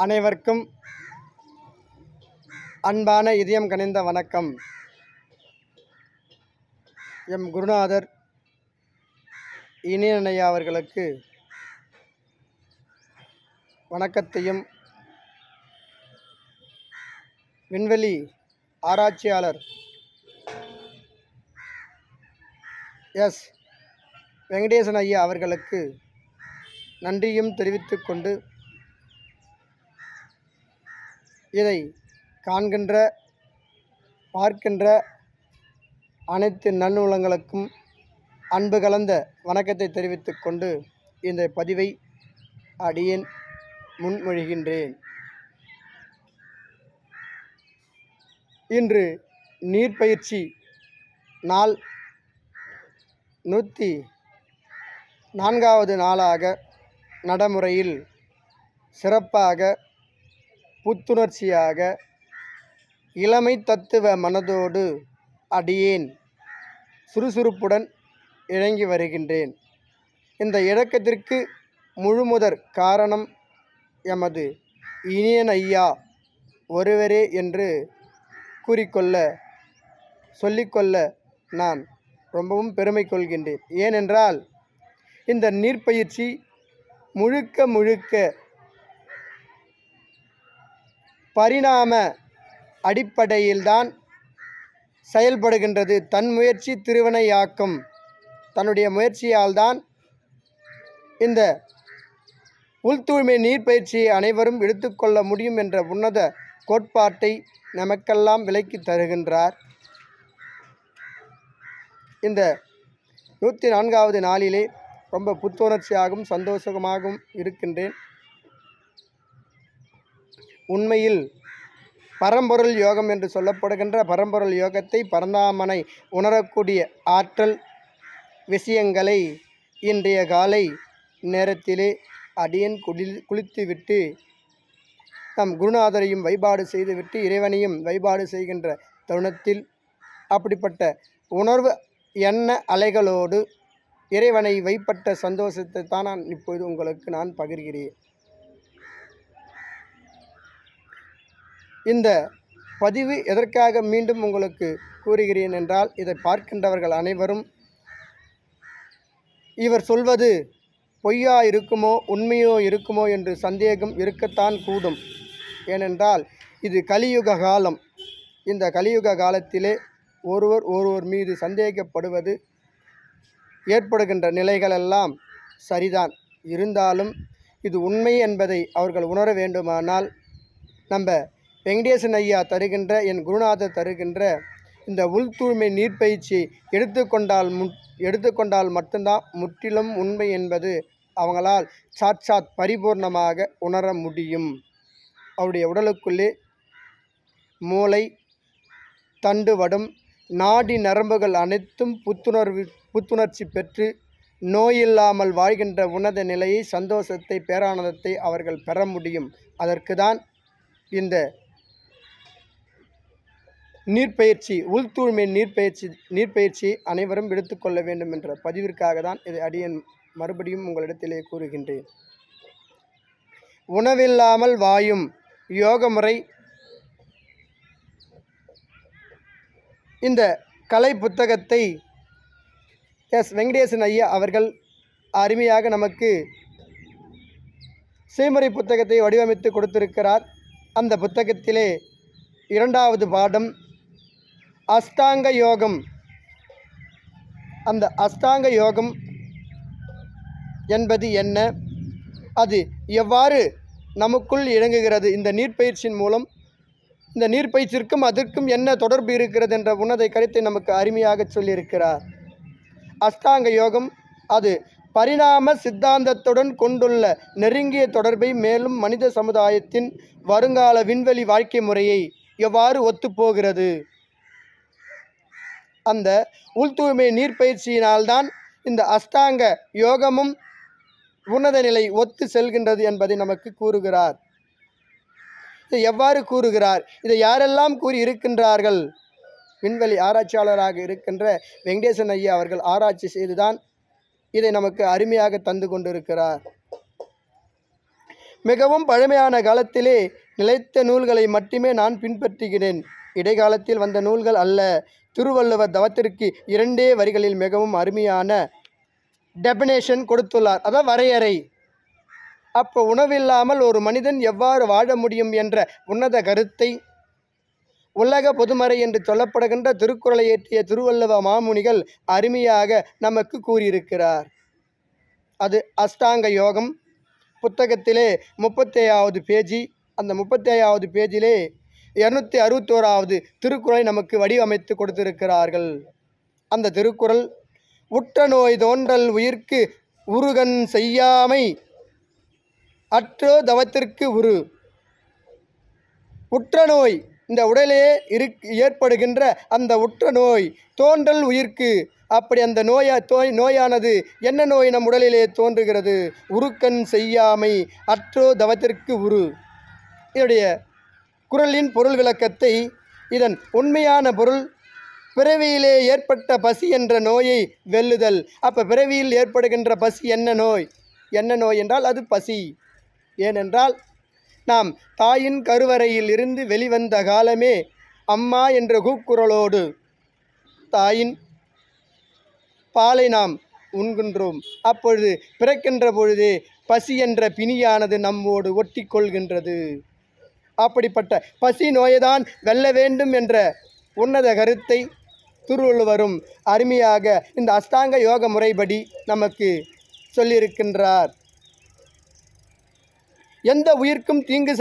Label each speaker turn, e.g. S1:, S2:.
S1: அனைவருக்கும் அன்பான இதயம் கனிந்த வணக்கம். எம் குருநாதர் இனியனையா அவர்களுக்கு வணக்கத்தையும் விண்வெளி ஆராய்ச்சியாளர் எஸ் வெங்கடேசன் ஐயா அவர்களுக்கு நன்றியும் தெரிவித்துக் கொண்டு இதை காண்கின்ற பார்க்கின்ற அனைத்து நன்னூலங்களுக்கும் அன்பு கலந்த வணக்கத்தை தெரிவித்துக் கொண்டு இந்த பதிவை அடியேன் முன்மொழிகின்றேன். இன்று நீர்ப்பயிற்சி நாள் நூற்றி நான்காவது நாளாக நடைமுறையில் சிறப்பாக புத்துணர்ச்சியாக இளமை தத்துவ மனதோடு அடியேன் சுறுசுறுப்புடன் இறங்கி வருகின்றேன். இந்த இழக்கத்திற்கு முழுமுதற் காரணம் எமது இனியன் ஐயா ஒருவரே என்று கூறிக்கொள்ள சொல்லிக்கொள்ள நான் ரொம்பவும் பெருமை கொள்கின்றேன் ஏனென்றால் இந்த நீர்ப்பயிற்சி முழுக்க முழுக்க பரிணாம அடிப்படையில்தான் செயல்படுகின்றது. தன் முயற்சி திருவினையாக்கும் தன்னுடைய முயற்சியால் தான் இந்த உள்தூய்மை நீர்ப்பயிற்சியை அனைவரும் எடுத்துக்கொள்ள முடியும் என்ற உன்னத கோட்பாட்டை நமக்கெல்லாம் விலக்கி தருகின்றார். இந்த நூற்றி நான்காவது நாளிலே ரொம்ப புத்துணர்ச்சியாகவும் சந்தோஷமாகவும் இருக்கின்றேன். உண்மையில் பரம்பொருள் யோகம் என்று சொல்லப்படுகின்ற பரம்பொருள் யோகத்தை பரந்தாமனை உணரக்கூடிய ஆற்றல் விஷயங்களை இன்றைய காலை நேரத்திலே அடியன் குளி குளித்துவிட்டு நம் குருநாதரையும் வழிபாடு செய்துவிட்டு இறைவனையும் வழிபாடு செய்கின்ற தருணத்தில் அப்படிப்பட்ட உணர்வு எண்ண அலைகளோடு இறைவனை வைப்பட்ட சந்தோஷத்தை தான் நான் இப்போது உங்களுக்கு நான் பகிர்கிறேன். இந்த பதிவு எதற்காக மீண்டும் உங்களுக்கு கூறுகிறேன் என்றால் இதை பார்க்கின்றவர்கள் அனைவரும் இவர் சொல்வது பொய்யா இருக்குமோ உண்மையோ இருக்குமோ என்று சந்தேகம் இருக்கத்தான் கூடும். ஏனென்றால் இது கலியுக காலம். இந்த கலியுக காலத்திலே ஒருவர் ஒருவர் மீது சந்தேகப்படுவது ஏற்படுகின்ற நிலைகளெல்லாம் சரிதான். இருந்தாலும் இது உண்மை என்பதை அவர்கள் உணர வேண்டுமானால் நம்ம வெங்கடேசன் ஐயா தருகின்ற என் குருநாதர் தருகின்ற இந்த உள் தூய்மை நீர்ப்பயிற்சி எடுத்துக்கொண்டால் மு எடுத்துக்கொண்டால் மட்டும்தான் முற்றிலும் உண்மை என்பது அவங்களால் சாட்சாத் பரிபூர்ணமாக உணர முடியும். அவருடைய உடலுக்குள்ளே மூளை தண்டுவடும் நாடி நரம்புகள் அனைத்தும் புத்துணர்வு புத்துணர்ச்சி பெற்று நோயில்லாமல் வாழ்கின்ற உன்னத நிலையை சந்தோஷத்தை பேரானந்தத்தை அவர்கள் பெற முடியும். அதற்கு தான் இந்த நீர்ப்பயிற்சி உள்தூய்மை நீர்ப்பயிற்சி நீர்ப்பயிற்சி அனைவரும் எடுத்துக்கொள்ள வேண்டும் என்ற பதிவிற்காக தான் இதை அடியேன் மறுபடியும் உங்களிடத்திலே கூறுகின்றேன். உணவில்லாமல் வாயும் யோக முறை. இந்த கலை புத்தகத்தை எஸ். வெங்கடேசன் ஐயா அவர்கள் அருமையாக நமக்கு செய்முறை புத்தகத்தை வடிவமைத்து கொடுத்திருக்கிறார். அந்த புத்தகத்திலே இரண்டாவது பாடம் அஷ்டாங்க யோகம். அந்த அஷ்டாங்க யோகம் என்பது என்ன? அது எவ்வாறு நமக்குள் இறங்குகிறது இந்த நீர்ப்பயிற்சியின் மூலம் இந்த நீர்ப்பயிற்சிற்கும் அதற்கும் என்ன தொடர்பு இருக்கிறது என்ற உன்னதை கருத்தை நமக்கு அருமையாக சொல்லியிருக்கிறார். அஷ்டாங்க யோகம் அது பரிணாம சித்தாந்தத்துடன் கொண்டுள்ள நெருங்கிய தொடர்பை மேலும் மனித சமுதாயத்தின் வருங்கால விண்வெளி வாழ்க்கை முறையை எவ்வாறு ஒத்துப்போகிறது? அந்த உள்தூய்மை நீர்ப்பயிற்சியினால்தான் இந்த அஷ்டாங்க யோகமும் உன்னத நிலை ஒத்து செல்கின்றது என்பதை நமக்கு கூறுகிறார். இதை எவ்வாறு கூறுகிறார்? இதை யாரெல்லாம் கூறி இருக்கின்றார்கள்? விண்வெளி ஆராய்ச்சியாளராக இருக்கின்ற வெங்கடேசன் ஐயா அவர்கள் ஆராய்ச்சி செய்துதான் இதை நமக்கு அருமையாக தந்து கொண்டிருக்கிறார். மிகவும் பழமையான காலத்திலே நிலைத்த நூல்களை மட்டுமே நான் பின்பற்றுகிறேன். இடைக்காலத்தில் வந்த நூல்கள் அல்ல. திருவள்ளுவர் தவத்திற்கு இரண்டே வரிகளில் மிகவும் அருமையான டெபினேஷன் கொடுத்துள்ளார். அதான் வரையறை. அப்போ உணவில்லாமல் ஒரு மனிதன் எவ்வாறு வாழ முடியும் என்ற உன்னத கருத்தை உலக பொதுமறை என்று சொல்லப்படுகின்ற திருக்குறளை இயற்றிய திருவள்ளுவ மாமுனிகள் அருமையாக நமக்கு கூறியிருக்கிறார். அது அஷ்டாங்க யோகம். புத்தகத்திலே முப்பத்தேழாவது பேஜி. அந்த முப்பத்தேழாவது பேஜிலே இரநூத்தி அறுபத்தோராவது திருக்குறளை நமக்கு வடிவமைத்து கொடுத்திருக்கிறார்கள். அந்த திருக்குறள் உற்ற நோய் தோன்றல் உயிர்க்கு உருகன் செய்யாமை அற்றோ தவத்திற்கு உரு உற்ற நோய் இந்த உடலே இருக் ஏற்படுகின்ற அந்த உற்ற நோய் தோன்றல் உயிர்க்கு. அப்படி அந்த நோயா தோய் நோயானது என்ன நோய் நம் உடலிலே தோன்றுகிறது? உருக்கன் செய்யாமை அற்றோ தவத்திற்கு உரு. இதனுடைய குரலின் பொருள் விளக்கத்தை இதன் உண்மையான பொருள் பிறவியிலே ஏற்பட்ட பசி என்ற நோயை வெல்லுதல். அப்போ பிறவியில் ஏற்படுகின்ற பசி என்ன நோய்? என்ன நோய் என்றால் அது பசி. ஏனென்றால் நாம் தாயின் கருவறையில் இருந்து வெளிவந்த காலமே அம்மா என்ற கூக்குரலோடு தாயின் பாலை நாம் உண்கின்றோம். அப்பொழுது பிறக்கின்ற பொழுதே பசி என்ற பிணியானது நம்மோடு ஒட்டி கொள்கின்றது அப்படிப்பட்ட பசி நோயைதான் வெல்ல வேண்டும் என்ற உன்னத கருத்தை திருவள்ளுவரும் அருமையாக இந்த அஷ்டாங்க யோக முறைப்படி நமக்கு சொல்லியிருக்கின்றார். எந்த உயிர்க்கும் தீங்கு செய்